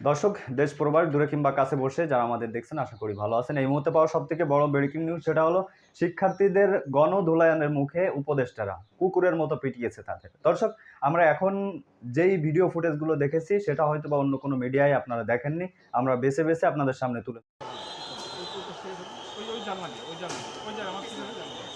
দর্শক, দেশ প্রবাস দূরে কিংবা কাছে বসে যারা আমাদের দেখছেন, আশা করি ভালো আছেন। এই মুহূর্তে পাওয়া সব থেকে বড় ব্রেকিং নিউজ সেটা হলো, শিক্ষার্থীদের গণ ধুলায়নের মুখে উপদেষ্টারা কুকুরের মতো পিটিয়েছে তাদের। দর্শক, আমরা এখন যেই ভিডিও ফুটেজগুলো দেখেছি, সেটা হয়তো বা অন্য কোনো মিডিয়ায় আপনারা দেখেননি। আমরা বেছে বেছে আপনাদের সামনে তুলে ওই ওই আমার ওই জানলা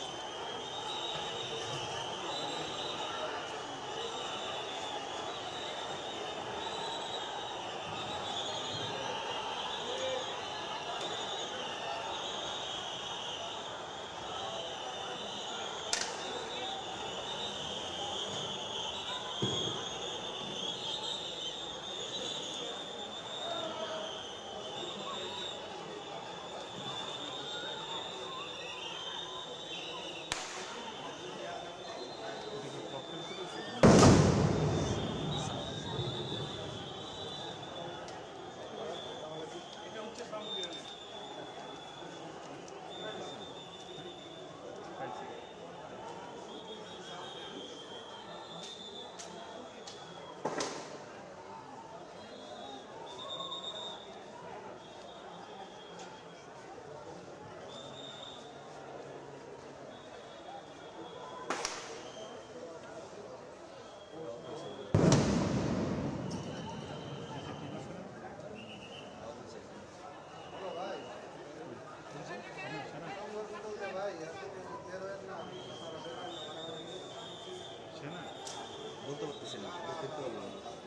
বলতে পারতেছি না। বলতে পারলাম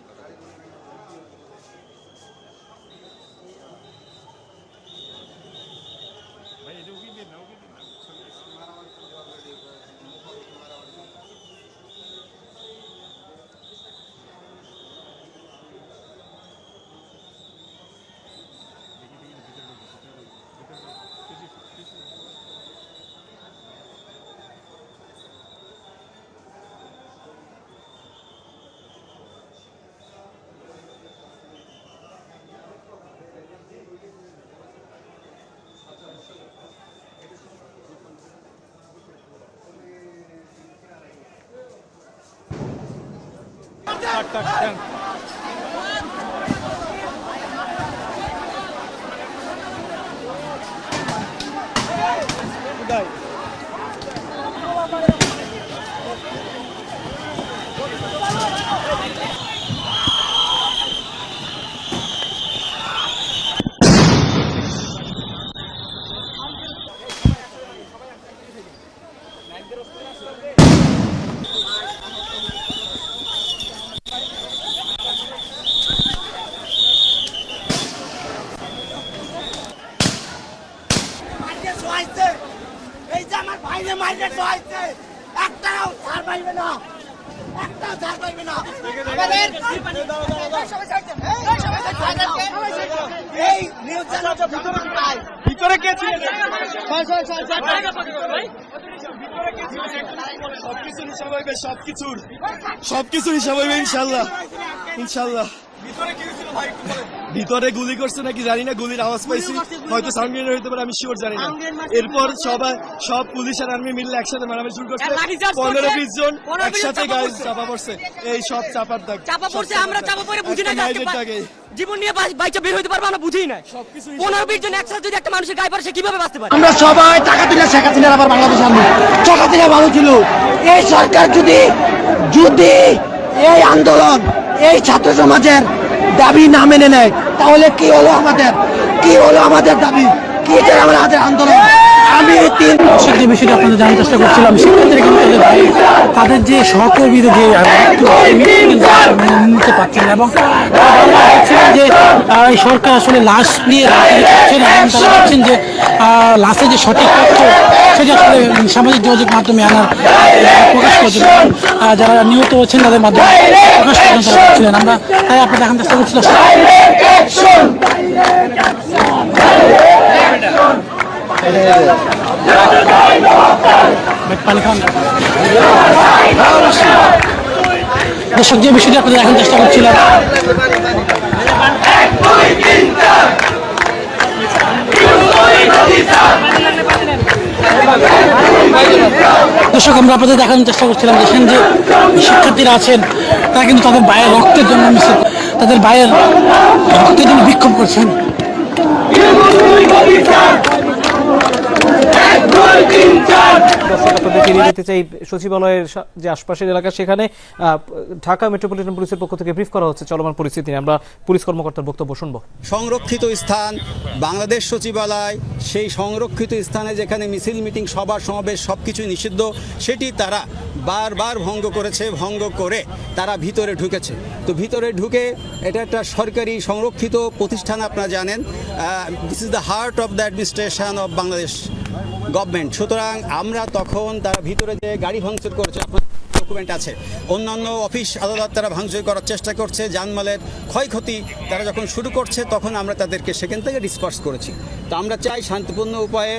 tak, tak, tak. শোয়াইছে একটাও ছাড় পাইবে না। একটাও ছাড় পাইবে না। আমাদের এই নিউজ ভিতরে কে ছিল? সবকিছু হিসাব হইবে সবকিছুর। সবকিছুর হিসাব হইবে ইনশাল্লাহ ইনশাল্লাহ ভিতরে গুলি করছে নাকি জানি না গুলির আওয়াজ পাইছি। হয়তো সাউন্ড গ্রেনেড হইতে পারে আমি শিওর জানি না। এরপর সবাই সব পুলিশ আর আর্মি মিলে একসাথে মারামারি শুরু করছে। পনেরো বিশ জন একসাথে গায়ে চাপা পড়ছে। এই সব চাপার দাগ। চাপা পড়ছে আমরা চাপা পড়ে বুঝি না জীবন নিয়ে বাইচা বের হইতে পারব আমরা বুঝি না। পনেরো বিশ জন একসাথে যদি একটা মানুষের গায়ে পড়ে সে কীভাবে বাঁচতে পারে? আমরা সবাই টাকা দিলে শেখ হাসিনার আবার বাংলাদেশে আনব। হাসিনা ভালো ছিল। এই সরকার যদি যদি এই আন্দোলন এই ছাত্র সমাজের দাবি না মেনে নেয়, তাহলে কি হলো আমাদের? কি হলো আমাদের দাবি? আন্দোলন? তিন যে আপনাদের জানার চেষ্টা করছিলাম। তাদের যে নিতে পারছেন এবং যে সরকার আসলে লাশ নিয়ে যে যে সঠিক আসলে সামাজিক যোগাযোগ মাধ্যমে আনার প্রকাশ আহ, যারা নিহত হচ্ছেন তাদের মাধ্যমে প্রকাশ বলছিলেন আমরা তাই আপনাদের দেখার চেষ্টা করছিলাম। দর্শক যে বিষয়টি আপনাদের দেখার চেষ্টা করছিলাম দর্শক আমরা আপনাদের দেখানোর চেষ্টা করছিলাম যে এখানে যে শিক্ষার্থীরা আছেন, তারা কিন্তু তাদের ভাইয়ের রক্তের জন্য তাদের ভাইয়ের রক্তের জন্য বিক্ষোভ করছেন। 유모스토리곡 이. দর্শক আপনাদেরকে নিয়ে যেতে চাই সচিবালয়ের যে আশপাশের এলাকা সেখানে ঢাকা মেট্রোপলিটন পুলিশের পক্ষ থেকে ব্রিফ করা হচ্ছে চলমান পরিস্থিতি নিয়ে। আমরা পুলিশ কর্মকর্তার বক্তব্য শুনব। সংরক্ষিত স্থান বাংলাদেশ সচিবালয় সেই সংরক্ষিত স্থানে যেখানে মিছিল মিটিং সভা সমাবেশ সব কিছুই নিষিদ্ধ সেটি তারা বারবার ভঙ্গ করেছে ভঙ্গ করে তারা ভিতরে ঢুকেছে। তো ভিতরে ঢুকে এটা একটা সরকারি সংরক্ষিত প্রতিষ্ঠান আপনারা জানেন। This is the heart of the administration of Bangladesh. Government. সুতরাং আমরা তখন তারা ভিতরে যে গাড়ি ভাঙচুর করেছে ডকুমেন্ট আছে। অন্যান্য অফিস আদালত তারা ভাঙচুর করার চেষ্টা করছে জানমালের ক্ষয়ক্ষতি তারা যখন শুরু করছে, তখন আমরা তাদেরকে সেখান থেকে ডিসপার্স করেছি। তো আমরা চাই শান্তিপূর্ণ উপায়ে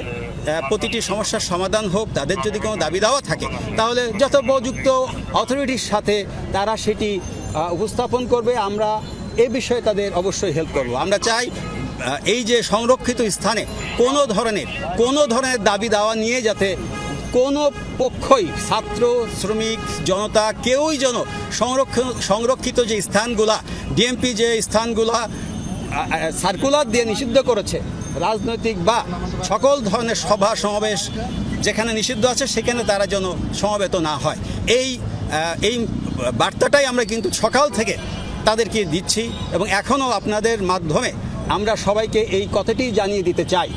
প্রতিটি সমস্যার সমাধান হোক, তাদের যদি কোনো দাবি দাওয়া থাকে, তাহলে যত যথোপযুক্ত অথরিটির সাথে তারা সেটি উপস্থাপন করবে, আমরা এ বিষয়ে তাদের অবশ্যই হেল্প করব। আমরা চাই এই যে সংরক্ষিত স্থানে কোনো ধরনের কোনো ধরনের দাবি দাওয়া নিয়ে যাতে কোনো পক্ষই ছাত্র, শ্রমিক, জনতা, কেউই যেন সংরক্ষণ সংরক্ষিত যে স্থানগুলা, ডিএমপি যে স্থানগুলা সার্কুলার দিয়ে নিষিদ্ধ করেছে, রাজনৈতিক বা সকল ধরনের সভা, সমাবেশ যেখানে নিষিদ্ধ আছে, সেখানে তারা যেন সমবেত না হয়। এই এই বার্তাটাই আমরা কিন্তু সকাল থেকে তাদেরকে দিচ্ছি এবং এখনও আপনাদের মাধ্যমে আমরা সবাইকে এই কথাটি জানিয়ে দিতে চাই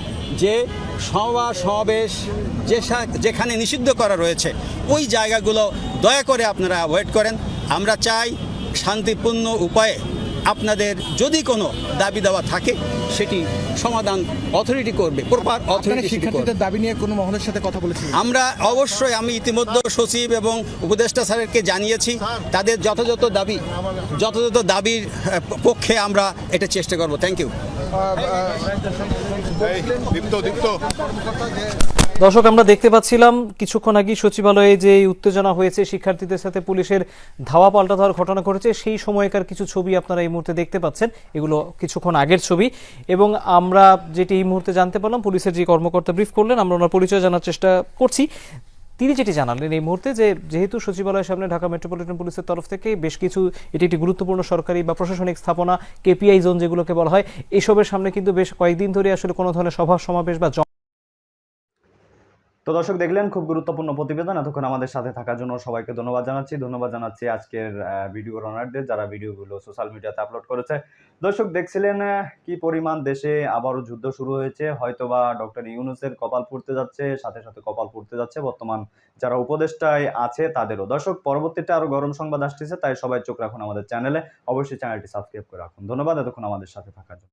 যে সভা সমাবেশ যেখানে নিষিদ্ধ করা রয়েছে, ওই জায়গাগুলো দয়া করে আপনারা অ্যাভয়েড করেন। আমরা চাই শান্তিপূর্ণ উপায়ে আপনাদের যদি কোনো দাবি দেওয়া থাকে সেটি সমাধান অথরিটি করবে প্রপার অথরিটি শিক্ষার্থীদের দাবি নিয়ে কোনো মহলের সাথে কথা বলেছিলেন? আমরা অবশ্যই আমি ইতিমধ্যে সচিব এবং উপদেষ্টা স্যারকে জানিয়েছি তাদের যথাযথ দাবি যথাযথ দাবির পক্ষে আমরা এটা চেষ্টা করব। Thank you Deepto Deepto. দর্শক, আমরা দেখতে পাচ্ছিলাম কিছুক্ষণ আগে সচিবালয়ে যে উত্তেজনা হয়েছে, শিক্ষার্থীদের সাথে পুলিশের ধাওয়া পাল্টা দেওয়ার ঘটনা ঘটেছে, সেই সময়কার কিছু ছবি আপনারা এই মুহূর্তে দেখতে পাচ্ছেন। এগুলো কিছুক্ষণ আগের ছবি। এবং আমরা যেটি এই মুহূর্তে জানতে পারলাম, পুলিশের যে কর্মকর্তা ব্রিফ করলেন, আমরা ওনার পরিচয় জানার চেষ্টা করছি। তিনি যেটি জানালেন এই মুহূর্তে যে, যেহেতু সচিবালয়ের সামনে ঢাকা মেট্রোপলিটন পুলিশের তরফ থেকে বেশ কিছু, এটি একটি গুরুত্বপূর্ণ সরকারি বা প্রশাসনিক স্থাপনা, কেপিআই জোন যেগুলোকে বলা হয়, এসবের সামনে কিন্তু বেশ কয়েকদিন ধরে আসলে কোনো ধরনের সভা সমাবেশ বা তো দর্শক, দেখলেন খুব গুরুত্বপূর্ণ প্রতিবেদন। এতক্ষণ আমাদের সাথে থাকার জন্য সবাইকে ধন্যবাদ জানাচ্ছি। ধন্যবাদ জানাচ্ছি আজকের ভিডিও রানারদের যারা ভিডিওগুলো সোশ্যাল মিডিয়াতে আপলোড করেছে। দর্শক, দেখছিলেন কি পরিমাণ দেশে আবারও যুদ্ধ শুরু হয়েছে। হয়তোবা ডক্টর ইউনুসের কপাল পুড়তে যাচ্ছে, সাথে সাথে কপাল পুড়তে যাচ্ছে বর্তমান যারা উপদেষ্টায় আছে তাদেরও। দর্শক, পরবর্তীতে আরও গরম সংবাদ আসতেছে, তাই সবাই চোখ রাখুন আমাদের চ্যানেলে অবশ্যই চ্যানেলটি সাবস্ক্রাইব করে রাখুন। ধন্যবাদ, এতক্ষণ আমাদের সাথে থাকার জন্য।